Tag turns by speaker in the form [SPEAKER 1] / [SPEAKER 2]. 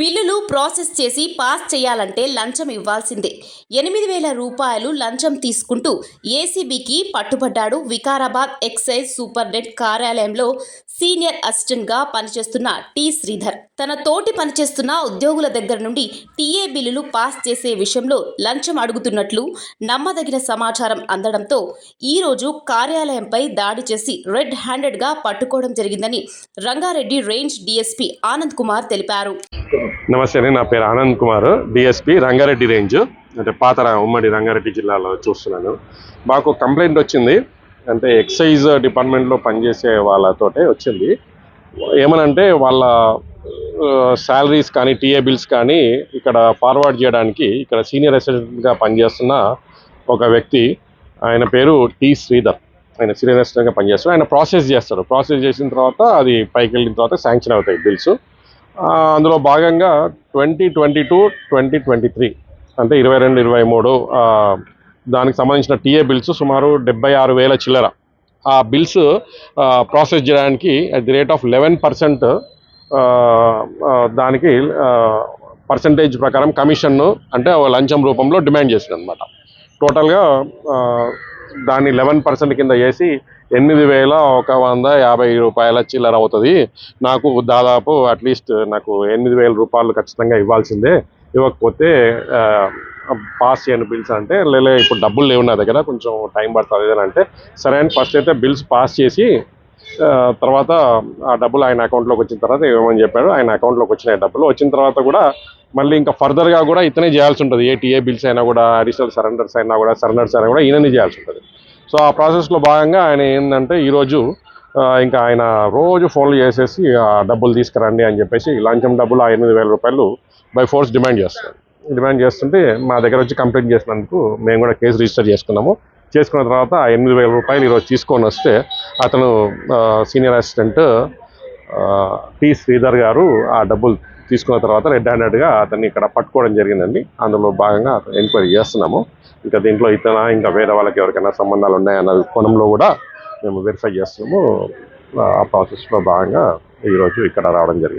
[SPEAKER 1] బిల్లులు ప్రాసెస్ చేసి పాస్ చేయాలంటే లంచం ఇవ్వాల్సిందే. ఎనిమిది వేల రూపాయలు లంచం తీసుకుంటూ ఏసీబీకి పట్టుబడ్డాడు వికారాబాద్ ఎక్సైజ్ సూపరింటెండెంట్ కార్యాలయంలో సీనియర్ అసిస్టెంట్గా పనిచేస్తున్న టి శ్రీధర్. తన తోటి పనిచేస్తున్న ఉద్యోగుల దగ్గర నుండి టీఏ బిల్లులు పాస్ చేసే విషయంలో లంచం అడుగుతున్నట్లు నమ్మదగిన సమాచారం అందడంతో ఈరోజు కార్యాలయంపై దాడి చేసి రెడ్ హ్యాండెడ్గా పట్టుకోవడం జరిగిందని రంగారెడ్డి రేంజ్ డీఎస్పీ ఆనంద్ కుమార్ తెలిపారు.
[SPEAKER 2] నమస్తే అండి నా పేరు ఆనంద్ కుమార్ డిఎస్పి రంగారెడ్డి రేంజ్. అంటే పాత ఉమ్మడి రంగారెడ్డి జిల్లాలో చూస్తున్నాను. మాకు కంప్లైంట్ వచ్చింది. అంటే ఎక్సైజ్ డిపార్ట్మెంట్లో పనిచేసే వాళ్ళతోటే వచ్చింది. ఏమనంటే వాళ్ళ శాలరీస్ కానీ టీఏ బిల్స్ కానీ ఇక్కడ ఫార్వర్డ్ చేయడానికి ఇక్కడ సీనియర్ అసిస్టెంట్గా పనిచేస్తున్న ఒక వ్యక్తి ఆయన పేరు టి శ్రీధర్. ఆయన సీనియర్ అసిస్టెంట్గా పనిచేస్తాడు ఆయన ప్రాసెస్ చేస్తాడు ప్రాసెస్ చేసిన తర్వాత అది పైకి వెళ్ళిన తర్వాత శాంక్షన్ అవుతాయి బిల్స్. అందులో భాగంగా twenty twenty two twenty twenty three అంటే ఇరవై రెండు ఇరవై మూడు దానికి సంబంధించిన టీఏ బిల్స్ సుమారు డెబ్బై ఆరు వేల చిల్లర. ఆ బిల్స్ ప్రాసెస్ చేయడానికి at the rate of eleven percent దానికి పర్సంటేజ్ ప్రకారం కమిషన్ను అంటే ఒక లంచం రూపంలో డిమాండ్ చేసింది అనమాట టోటల్గా దాన్ని లెవెన్ పర్సెంట్ కింద వేసి ఎనిమిది వేల ఒక వంద యాభై రూపాయల చిల్లర అవుతుంది. నాకు దాదాపు అట్లీస్ట్ నాకు ఎనిమిది వేల రూపాయలు ఖచ్చితంగా ఇవ్వాల్సిందే. ఇవ్వకపోతే పాస్ చేయని బిల్స్ అంటే లేలే ఇప్పుడు డబ్బులు లేవు నా దగ్గర కొంచెం టైం పడుతుంది అని అంటే సరే అని ఫస్ట్ అయితే బిల్స్ పాస్ చేసి తర్వాత ఆ డబ్బులు ఆయన అకౌంట్లోకి వచ్చిన తర్వాత ఇవ్వమని చెప్పాడు? ఆయన అకౌంట్లోకి వచ్చినాయి డబ్బులు. వచ్చిన తర్వాత కూడా మళ్ళీ ఇంకా ఫర్దర్గా కూడా ఇతనే చేయాల్సి ఉంటుంది. ఏ టీఏ బిల్స్ అయినా కూడా అడిషనల్ సరెండర్స్ అయినా కూడా సరెండర్స్ అయినా కూడా ఈయననే చేయాల్సి ఉంటుంది. సో ఆ ప్రాసెస్లో భాగంగా ఆయన ఏంటంటే ఈరోజు ఇంకా ఆయన రోజు ఫోన్లు చేసేసి ఆ డబ్బులు తీసుకురండి అని చెప్పేసి లంచం డబ్బులు ఆ ఎనిమిది వేల రూపాయలు బై ఫోర్స్ డిమాండ్ చేస్తున్నారు. డిమాండ్ చేస్తుంటే మా దగ్గర వచ్చి కంప్లైంట్ చేసినందుకు మేము కూడా కేసు రిజిస్టర్ చేసుకున్నాము. చేసుకున్న తర్వాత ఆ ఎనిమిది వేల రూపాయలు ఈరోజు తీసుకొని వస్తే అతను సీనియర్ అసిస్టెంట్ టి శ్రీధర్ గారు ఆ డబ్బులు తీసుకున్న తర్వాత రెడ్ హ్యాండెడ్గా అతన్ని ఇక్కడ పట్టుకోవడం జరిగిందండి. అందులో భాగంగా ఎంక్వైరీ చేస్తున్నాము. ఇంకా దీంట్లో ఇతన ఇంకా వేరే వాళ్ళకి ఎవరికైనా సంబంధాలు ఉన్నాయన్న కోణంలో కూడా మేము వెరిఫై చేస్తున్నాము. ఆ ప్రాసెస్లో భాగంగా ఈరోజు ఇక్కడ రావడం జరిగింది.